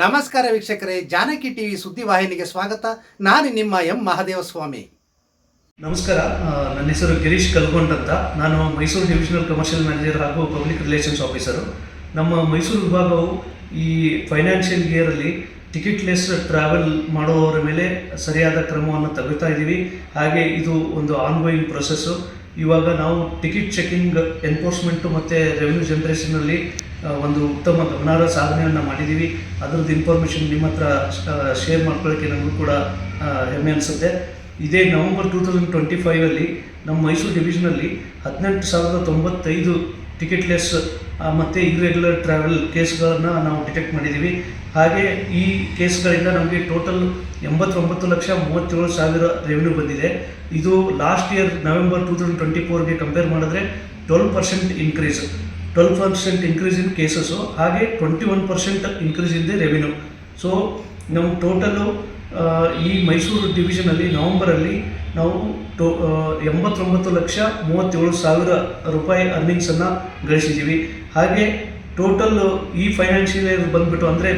ನಮಸ್ಕಾರ ವೀಕ್ಷಕರೇ, ಜಾನಕಿ ಟಿವಿ ಸುದ್ದಿವಾಹಿನಿಗೆ ಸ್ವಾಗತ. ನಾನು ನಿಮ್ಮ ಎಂ ಮಹಾದೇವಸ್ವಾಮಿ. ನಮಸ್ಕಾರ ನನ್ನ ಹೆಸರು ಗಿರೀಶ್ ಕಲ್ಗೊಂಡ್ ಅಂತ. ನಾನು ಮೈಸೂರು ಡಿವಿಷನಲ್ ಕಮರ್ಷಿಯಲ್ ಮ್ಯಾನೇಜರ್ ಹಾಗೂ ಪಬ್ಲಿಕ್ ರಿಲೇಷನ್ಸ್ ಆಫೀಸರು ನಮ್ಮ ಮೈಸೂರು ವಿಭಾಗವು ಈ ಫೈನಾನ್ಷಿಯಲ್ ಇಯರಲ್ಲಿ ಟಿಕೆಟ್ಲೆಸ್ ಟ್ರಾವೆಲ್ ಮಾಡುವವರ ಮೇಲೆ ಸರಿಯಾದ ಕ್ರಮವನ್ನು ತಗೋತಾ ಇದ್ದೀವಿ. ಹಾಗೆ ಇದು ಒಂದು ಆನ್ಗೋಯಿಂಗ್ ಪ್ರೊಸೆಸ್ಸು ಇವಾಗ ನಾವು ಟಿಕೆಟ್ ಚೆಕಿಂಗ್ ಎನ್ಫೋರ್ಸ್ಮೆಂಟು ಮತ್ತು ರೆವಿನ್ಯೂ ಜನ್ರೇಷನಲ್ಲಿ ಒಂದು ಉತ್ತಮ ಗಮನಾರ್ಹ ಸಾಧನೆಯನ್ನು ಮಾಡಿದ್ದೀವಿ ಅದರದ್ದು ಇನ್ಫಾರ್ಮೇಷನ್ ನಿಮ್ಮ ಹತ್ರ ಶೇರ್ ಮಾಡ್ಕೊಳ್ಳೋಕ್ಕೆ ನಮಗೂ ಕೂಡ ಹೆಮ್ಮೆ ಅನಿಸುತ್ತೆ. ಇದೇ ನವಂಬರ್ ಟೂ ತೌಸಂಡ್ ಟ್ವೆಂಟಿ ಫೈವಲ್ಲಿ ನಮ್ಮ ಮೈಸೂರು ಡಿವಿಷನಲ್ಲಿ ಹದಿನೆಂಟು ಸಾವಿರದ ತೊಂಬತ್ತೈದು ಟಿಕೆಟ್ಲೆಸ್ ಮತ್ತು ಇರ್ರೆಗ್ಯುಲರ್ ಟ್ರಾವೆಲ್ ಕೇಸ್ಗಳನ್ನು ನಾವು ಡಿಟೆಕ್ಟ್ ಮಾಡಿದ್ದೀವಿ ಹಾಗೆ ಈ ಕೇಸ್ಗಳಿಂದ ನಮಗೆ ಟೋಟಲ್ ಎಂಬತ್ತೊಂಬತ್ತು ಲಕ್ಷ ಮೂವತ್ತೇಳು ಸಾವಿರ ರೆವೆನ್ಯೂ ಬಂದಿದೆ. ಇದು last year November two thousand twenty ಫೋರ್ಗೆ compare ಮಾಡಿದ್ರೆ twelve percent increase twelve percent increase in cases ಹಾಗೆ twenty one percent increase in the revenue so ನಮ್ಮ ಟೋಟಲು ಈ ಮೈಸೂರು ಡಿವಿಷನಲ್ಲಿ ನವಂಬರಲ್ಲಿ ನಾವು ಟೋ ಎಂಬತ್ತೊಂಬತ್ತು ಲಕ್ಷ ಮೂವತ್ತೇಳು ಸಾವಿರ ರೂಪಾಯಿ ಅರ್ನಿಂಗ್ಸನ್ನು ಗಳಿಸಿದ್ದೀವಿ. ಹಾಗೆ ಟೋಟಲ್ ಈ ಫೈನಾನ್ಷಿಯಲ್ ಇಯರ್ ಬಂದ್ಬಿಟ್ಟು ಅಂದರೆ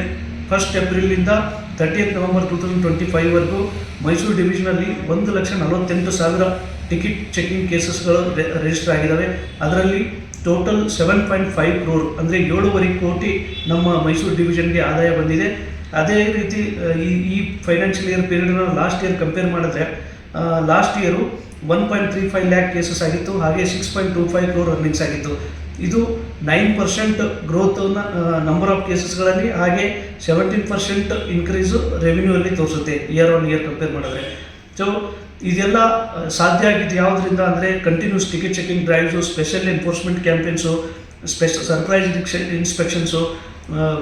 first ಏಪ್ರಿಲಿಂದ thirtieth November two thousand twenty ಫೈವ್ವರೆಗೂ Mysuru ಡಿವಿಷನಲ್ಲಿ ಒಂದು ಲಕ್ಷ ನಲವತ್ತೆಂಟು ಸಾವಿರ ಟಿಕೆಟ್ ಚೆಕಿಂಗ್ ಕೇಸಸ್ಗಳು ರಿಜಿಸ್ಟರ್ ಆಗಿದ್ದಾವೆ ಅದರಲ್ಲಿ total seven point five crore ಅಂದರೆ ಏಳುವರೆ ಕೋಟಿ ನಮ್ಮ ಮೈಸೂರು ಡಿವಿಷನ್ಗೆ ಆದಾಯ ಬಂದಿದೆ. ಅದೇ ರೀತಿ ಈ ಈ ಫೈನಾನ್ಷಿಯಲ್ ಇಯರ್ ಪೀರಿಯಡ್ನ ಲಾಸ್ಟ್ ಇಯರ್ ಕಂಪೇರ್ ಮಾಡಿದ್ರೆ last year one point three five lakh cases ಆಗಿತ್ತು. ಹಾಗೆ six point two five crore earnings ಆಗಿತ್ತು. ಇದು ನೈನ್ ಪರ್ಸೆಂಟ್ ಗ್ರೋತನ್ನ ನಂಬರ್ ಆಫ್ ಕೇಸಸ್ಗಳಲ್ಲಿ ಹಾಗೆ ಸೆವೆಂಟೀನ್ ಪರ್ಸೆಂಟ್ ಇನ್ಕ್ರೀಸು ರೆವಿನ್ಯೂ ಅಲ್ಲಿ ತೋರಿಸುತ್ತೆ ಇಯರ್ ಆನ್ ಇಯರ್ ಕಂಪೇರ್ ಮಾಡಿದ್ರೆ. ಸೊ ಇದೆಲ್ಲ ಸಾಧ್ಯ ಆಗಿದ್ದು ಯಾವುದರಿಂದ ಅಂದರೆ continuous ticket checking drives special enforcement campaigns special surprise inspections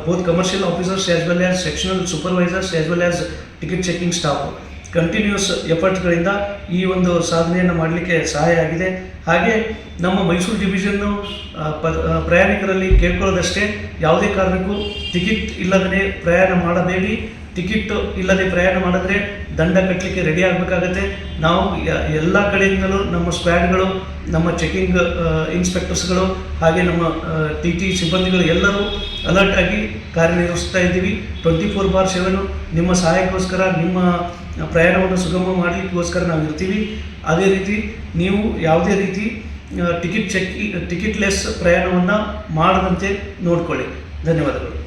both commercial officers as well as sectional supervisors as well as ticket checking staff continuous ಎಫರ್ಟ್ಗಳಿಂದ ಈ ಒಂದು ಸಾಧನೆಯನ್ನು ಮಾಡಲಿಕ್ಕೆ ಸಹಾಯ ಆಗಿದೆ. ಹಾಗೆ ನಮ್ಮ ಮೈಸೂರು ಡಿವಿಷನ್ನು ಪ- ಪ್ರಯಾಣಿಕರಲ್ಲಿ ಕೇಳ್ಕೊಳ್ಳೋದಷ್ಟೇ. ಯಾವುದೇ ಕಾರಣಕ್ಕೂ ಟಿಕೆಟ್ ಇಲ್ಲದೇ ಪ್ರಯಾಣ ಮಾಡಬೇಡಿ. ಟಿಕೆಟ್ ಇಲ್ಲದೆ ಪ್ರಯಾಣ ಮಾಡಿದ್ರೆ ದಂಡ ಕಟ್ಟಲಿಕ್ಕೆ ರೆಡಿ ಆಗಬೇಕಾಗತ್ತೆ. ನಾವು ಎಲ್ಲ ಕಡೆಯಿಂದಲೂ ನಮ್ಮ ಸ್ಕ್ವಾಡ್ಗಳು, ನಮ್ಮ ಚೆಕಿಂಗ್ ಇನ್ಸ್ಪೆಕ್ಟರ್ಸ್ಗಳು ಹಾಗೆ ನಮ್ಮ ಟಿ ಟಿ ಸಿಬ್ಬಂದಿಗಳು ಎಲ್ಲರೂ ಅಲರ್ಟ್ ಆಗಿ ಕಾರ್ಯನಿರ್ವಹಿಸ್ತಾ ಇದ್ದೀವಿ. ಟ್ವೆಂಟಿ ಫೋರ್ ಬಾರ್ ಸೆವೆನು ನಿಮ್ಮ ಸಹಾಯಕ್ಕೋಸ್ಕರ ನಿಮ್ಮ ಪ್ರಯಾಣವನ್ನು ಸುಗಮ ಮಾಡಲಿಕ್ಕೋಸ್ಕರ ನಾವು ಇರ್ತೀವಿ. ಅದೇ ರೀತಿ ನೀವು ಯಾವುದೇ ರೀತಿ ಟಿಕೆಟ್ ಚೆಕ್ ಟಿಕೆಟ್ಲೆಸ್ ಪ್ರಯಾಣವನ್ನು ಮಾಡದಂತೆ ನೋಡಿಕೊಳ್ಳಿ. ಧನ್ಯವಾದಗಳು.